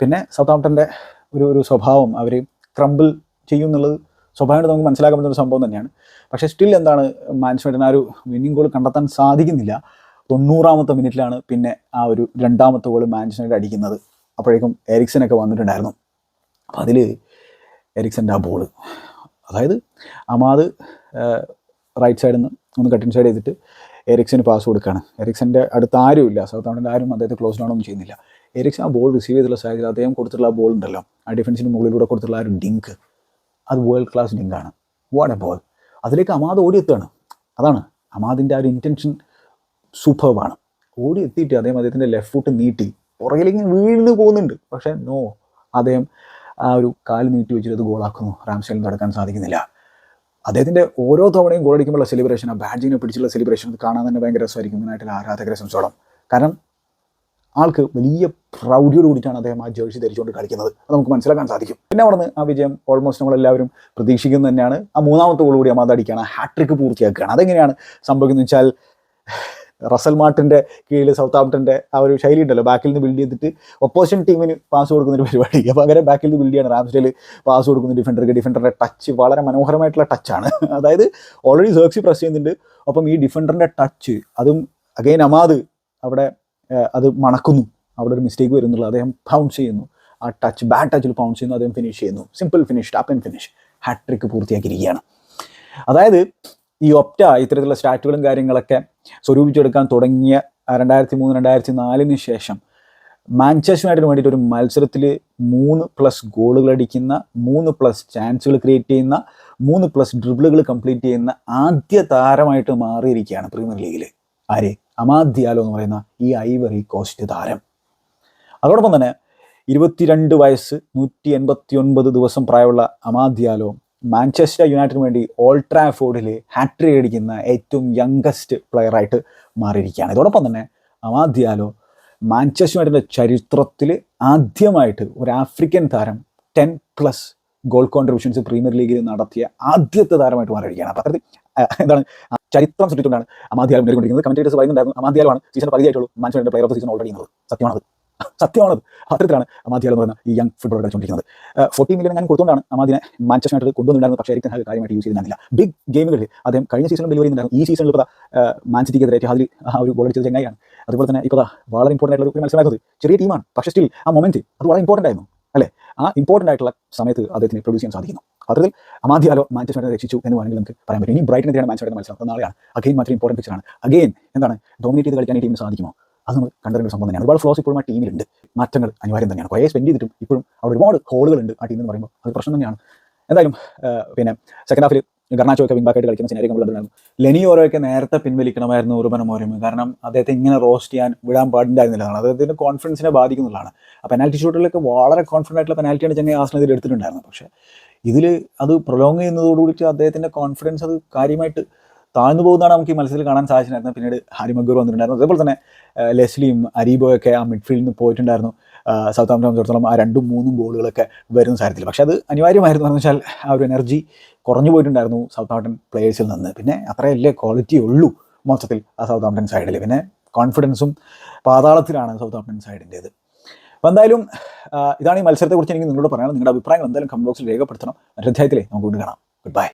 A: പിന്നെ സൗത്ത് ആംപ്ടന്റെ ഒരു ഒരു സ്വഭാവം അവർ ക്രംബിൾ ചെയ്യും എന്നുള്ളത് സ്വാഭാവികമായിട്ട് നമുക്ക് മനസ്സിലാക്കാൻ പറ്റുന്ന ഒരു സംഭവം തന്നെയാണ്. പക്ഷേ സ്റ്റിൽ എന്താണ് മാഞ്ചസ്റ്ററിന് ആ ഒരു വിന്നിംഗ് ഗോൾ കണ്ടെത്താൻ സാധിക്കുന്നില്ല. തൊണ്ണൂറാമത്തെ മിനിറ്റിലാണ് പിന്നെ ആ ഒരു രണ്ടാമത്തെ ഗോൾ മാഞ്ചസ്റ്റർ അടിക്കുന്നത്. അപ്പോഴേക്കും എറിക്സനൊക്കെ വന്നിട്ടുണ്ടായിരുന്നു. അപ്പോൾ അതിൽ എറിക്സന്റെ ആ ബോൾ അതായത് അമാദ് റൈറ്റ് സൈഡിൽ നിന്ന് ഒന്ന് കട്ടിൻ സൈഡ് ചെയ്തിട്ട് എറിക്സന് പാസ് കൊടുക്കുകയാണ്. എറിക്സിന്റെ അടുത്ത് ആരും ഇല്ല സൗത്ത് ആഫ്രിക്കന്റെ ആരും അദ്ദേഹത്തെ ക്ലോസ് ഡൗൺ ഒന്നും ചെയ്യുന്നില്ല. എറിക്സൺ ആ ബോൾ റിസീവ് ചെയ്തുള്ള സാഹചര്യം അദ്ദേഹം കൊടുത്തിട്ടുള്ള ആ ബോൾ ഉണ്ടല്ലോ. ആ ഡിഫൻസിന് മുകളിലൂടെ കൊടുത്തിട്ടുള്ള ആ ഒരു ഡിങ്ക് അത് വേൾഡ് ക്ലാസ് ഡിങ്കാണ് വാട്ട് എ ബോൾ അതിലേക്ക് അമാദ് ഓടിയെത്തുകയാണ്. അതാണ്. അമാദിന്റെ ആ ഒരു ഇന്റൻഷൻ സൂപ്പർബാണ് ഓടി എത്തിയിട്ട് അദ്ദേഹം അദ്ദേഹത്തിന്റെ ലെഫ്റ്റ് ഫുട്ട് നീട്ടി. പുറകിലേക്ക് വീഴുന്നു പോകുന്നുണ്ട്. പക്ഷേ നോ അദ്ദേഹം ആ ഒരു കാൽ നീട്ടി വെച്ചിട്ട് അത് ഗോളാക്കുന്നു റാംസേലിന് തടുക്കാൻ സാധിക്കുന്നില്ല. അദ്ദേഹത്തിന്റെ ഓരോ തവണയും ഗോൾ സെലിബ്രേഷൻ ആ ബാഡ്ജിനെ പിടിച്ചുള്ള സെലിബ്രേഷൻ കാണാൻ തന്നെ ഭയങ്കര രസമായിരിക്കും. യുണൈറ്റഡ് ആരാധകരെ സംബന്ധിച്ചോളം. കാരണം ആൾക്ക് വലിയ പ്രൗഢിയോട് കൂടിയിട്ടാണ് അദ്ദേഹം ആ ജേഴ്സി ധരിച്ചുകൊണ്ട് കളിക്കുന്നത്. അത് നമുക്ക് മനസ്സിലാക്കാൻ സാധിക്കും. പിന്നെ അവിടെ നിന്ന് ആ വിജയം ഓൾമോസ്റ്റ് നമ്മളെല്ലാവരും പ്രതീക്ഷിക്കുന്നത് തന്നെയാണ്. ആ മൂന്നാമത്തെ ഗോൾ കൂടി അമാദ് അടിക്കുകയാണ്. ഹാട്രിക്ക് പൂർത്തിയാക്കുകയാണ്. അതെങ്ങനെയാണ് സംഭവിക്കുന്നത് വെച്ചാൽ റസൽ മാർട്ടിന്റെ കീഴിൽ സൗത്ത് ആംപ്ടന്റെ ആ ഒരു ശൈലി ഉണ്ടല്ലോ. ബാക്കിൽ നിന്ന് ബിൽഡ് ചെയ്തിട്ട് ഒപ്പോസിഷൻ ടീമിന് പാസ് കൊടുക്കുന്ന ഒരു പരിപാടി. അപ്പോൾ അങ്ങനെ ബാക്കിൽ നിന്ന് ബിൽഡ് ചെയ്യാണ് റാംസ്ഡേൽ പാസ് കൊടുക്കുന്ന ഡിഫൻഡർക്ക് ഡിഫൻഡറുടെ ടച്ച് വളരെ മനോഹരമായിട്ടുള്ള ടച്ചാണ് അതായത് ഓൾറെഡി സേർക്സി പ്രസ് ചെയ്യുന്നുണ്ട്. ഒപ്പം ഈ ഡിഫൻഡറിന്റെ ടച്ച് അതും അഗൈൻ അമാദ് അവിടെ അത് മണക്കുന്നു. അവിടെ ഒരു മിസ്റ്റേക്ക് വരുന്നുള്ളൂ. അദ്ദേഹം ബൗൺസ് ചെയ്യുന്നു. ആ ടച്ച് ബാഡ് ടച്ചിൽ ബൗൺസ് ചെയ്യുന്നു. അദ്ദേഹം ഫിനിഷ് ചെയ്യുന്നു. Simple finish tap and finish hat trick പൂർത്തിയാക്കിയിരിക്കുകയാണ്. അതായത് ഈ ഒപ്റ്റ ഇത്തരത്തിലുള്ള സ്റ്റാറ്റുകളും കാര്യങ്ങളൊക്കെ സ്വരൂപിച്ചെടുക്കാൻ തുടങ്ങിയ രണ്ടായിരത്തി മൂന്ന് രണ്ടായിരത്തി നാലിന് ശേഷം മാഞ്ചസ്റ്റർ യുണൈറ്റഡിന് വേണ്ടിയിട്ട് ഒരു മത്സരത്തിൽ മൂന്ന് പ്ലസ് ഗോളുകൾ അടിക്കുന്ന മൂന്ന് പ്ലസ് ചാൻസുകൾ ക്രിയേറ്റ് ചെയ്യുന്ന മൂന്ന് പ്ലസ് ഡ്രിബിളുകൾ കംപ്ലീറ്റ് ചെയ്യുന്ന ആദ്യ താരമായിട്ട് മാറിയിരിക്കുകയാണ് പ്രീമിയർ ലീഗിൽ ആര്? അമാദ്യാലോ എന്ന് പറയുന്ന ഈ ഐവറി കോസ്റ്റ് താരം. അതോടൊപ്പം തന്നെ ഇരുപത്തിരണ്ട് വയസ്സ് നൂറ്റി എൺപത്തി ഒൻപത് ദിവസം പ്രായമുള്ള അമാദ്യാലോ മാഞ്ചസ്റ്റർ യുണൈറ്റഡിന് വേണ്ടി ഓൾഡ് ട്രാഫോർഡിൽ ഹാട്രിക് അടിക്കുന്ന ഏറ്റവും യങ്കസ്റ്റ് പ്ലെയറായിട്ട് മാറിയിരിക്കുകയാണ്. ഇതോടൊപ്പം തന്നെ അമാദ്യാലോ മാഞ്ചസ്റ്റർ യുണൈറ്റഡിന്റെ ചരിത്രത്തിൽ ആദ്യമായിട്ട് ഒരു ആഫ്രിക്കൻ താരം ten plus goal contributions Premier ലീഗിൽ നടത്തിയ ആദ്യത്തെ താരമായിട്ട് മാറിയിരിക്കുകയാണ്. അപ്പോൾ അത്തരത്തിൽ എന്താണ് ചരിത്രം സൃഷ്ടിച്ചുകൊണ്ടാണ് അമാദ്യാലം നേരിടുന്നത് കമന്റേറ്റേഴ്സ് പറയുന്നുണ്ടായിരുന്നു അമാദ്യാലമാണ് season പകുതിയായിട്ടുള്ളൂ Manchester player of season already എന്നത്. സത്യമാണത്. സത്യമാണത്. അത്തരത്തിലാണ് അമാധ്യ എന്ന് പറയുന്ന ഈ യങ് ഫുട്ബോൾ കളിച്ചുകൊണ്ടിരിക്കുന്നത്. ഫോർട്ടി മില്യൺ ഞാൻ കൊടുത്തുകൊണ്ടാണ് അമാദിനെ മാഞ്ചസ്റ്റർ യുണൈറ്റഡ് കൊണ്ടുവന്നിട്ടുണ്ടായിരുന്നു പക്ഷേ എരിക്കൻ ഹാഗ് കാര്യമായിട്ട് യൂസ് ചെയ്തിരുന്നില്ല. ബിഗ് ഗെയിമുകളിൽ അദ്ദേഹം കഴിഞ്ഞ സീസണിൽ ഡെലിവറി ചെയ്യുന്നുണ്ടായിരുന്നു ഈ സീസണിൽ ഇപ്പോൾ മാൻ എതിരെ അതിൽ ആ ഒരു ഗോൾ അടിച്ചത് ചെങ്ങായിയാണ്. അതുപോലെ തന്നെ ഇപ്പോൾ വളരെ ഇമ്പോർട്ടന്റ് ആയിട്ടുള്ള ഒരു മത്സരമായിരുന്നു ചെറിയ ടീമാണ് പക്ഷേ സ്റ്റിൽ ആ മൊമെന്റ് അത് വളരെ ഇമ്പോർട്ടന്റ് ആയിരുന്നു. അല്ലേ? ആ ഇമ്പോർട്ടന്റ് ആയിട്ടുള്ള സമയത്ത് അദ്ദേഹത്തിന് പ്രൊഡ്യൂസ് ചെയ്യാൻ സാധിക്കുന്നു. അത്തരത്തിൽ അമാദ്യാലോ മാഞ്ചസ്റ്റർ രക്ഷിച്ചു എന്ന് വേണമെങ്കിൽ നമുക്ക് പറയാൻ പറ്റും. ഇനി ബ്രൈറ്റിനെതിരെയാണ് മാഞ്ചസ്റ്റർ മത്സരം. നാളെയാണ്. അഗെയിൻ മാത്രം ഇമ്പോർട്ടന്റ് പിക്ചറാണ് അഗെയിൻ എന്താണ്? ഡോമിനേറ്റ് ചെയ്ത് കളിക്കാൻ ഈ ടീമിന് സാധിക്കുമോ? അത് നമ്മൾ കണ്ടൊരു സംഭവം തന്നെയാണ്. ഒരുപാട് ഫ്ലോസ് ഇപ്പോഴും ആ ടീമിലുണ്ട്. മാറ്റങ്ങൾ അനിവാര്യം തന്നെയാണ്. കുറേ സ്പെൻഡ് ചെയ്തിട്ടും ഇപ്പോഴും അവിടെ ഒരുപാട് ഹോളുകളുണ്ട് ആ ടീമെന്ന് പറയുമ്പോൾ. അത് പ്രശ്നം തന്നെയാണ്. എന്തായാലും പിന്നെ സെക്കൻഡ് ഹാഫിൽ ഗർണാച്ചോ ഒക്കെ വിംബാക്കായിട്ട് കളിക്കുന്ന സിനാരി ഉണ്ടായിരുന്നു ലെനി ഓരോയൊക്കെ നേരത്തെ പിൻവലിക്കണമായിരുന്നു ഉറുബന മോരും കാരണം അദ്ദേഹത്തെ ഇങ്ങനെ റോസ്റ്റ് ചെയ്യാൻ വിടാൻ പാടുണ്ടായിരുന്നില്ലതാണ് അദ്ദേഹത്തിന്റെ കോൺഫിഡൻസിനെ ബാധിക്കുന്നതാണ്. ആ പെനാൽറ്റി ഷൂട്ടിലൊക്കെ വളരെ കോൺഫിഡന്റ് ആയിട്ടുള്ള പെനാൽറ്റിയാണ് ചെങ്ങൈ ആസനത്തിൽ എടുത്തിട്ടുണ്ടായിരുന്നത്. പക്ഷേ ഇതിൽ അത് പ്രൊലോങ് ചെയ്യുന്നതോടുകൂടിയിട്ട് അദ്ദേഹത്തിന്റെ കോൺഫിഡൻസ് അത് കാര്യമായിട്ട് താഴ്ന്നു പോകുന്നതാണ് നമുക്ക് ഈ മത്സരത്തിൽ കാണാൻ സാധിച്ചിട്ടുണ്ടായിരുന്നത്. പിന്നീട് ഹാരി മഗൂർ വന്നിട്ടുണ്ടായിരുന്നു. അതേപോലെ തന്നെ ലെസ്ലിയും അരീബോയൊക്കെ ആ മിഡ്ഫീൽഡിൽ നിന്ന് പോയിട്ടുണ്ടായിരുന്നു. സൗത്ത് ആംപ്ടൺ സംബന്ധിച്ചിടത്തോളം ആ രണ്ടും മൂന്നും ഗോളുകളൊക്കെ വരുന്ന സാഹചര്യത്തിൽ. പക്ഷേ അത് അനിവാര്യമായിരുന്നു. എന്ന് വെച്ചാൽ ആ ഒരു എനർജി കുറഞ്ഞു പോയിട്ടുണ്ടായിരുന്നു സൗത്ത് ആംപ്റ്റൺ പ്ലേയേഴ്സിൽ നിന്ന്. പിന്നെ അത്രയല്ലേ ക്വാളിറ്റി ഉള്ളൂ മൊത്തത്തിൽ ആ സൗത്ത് ആംപ്റ്റൺ സൈഡിൽ പിന്നെ കോൺഫിഡൻസും പാതാളത്തിലാണ് സൗത്ത് ആംപ്ടൺ സൈഡിന്റേത് അപ്പോൾ എന്തായാലും ഇതാണ് ഈ മത്സരത്തെക്കുറിച്ച് എനിക്ക് നിങ്ങളോട് പറയാനുള്ളത്. നിങ്ങളുടെ അഭിപ്രായങ്ങൾ എന്തായാലും കമന്റ് ബോക്സിൽ രേഖപ്പെടുത്തണം. മറ്റൊരു അധ്യായത്തിലേ നമുക്ക് വീണ്ടും കാണാം. Good bye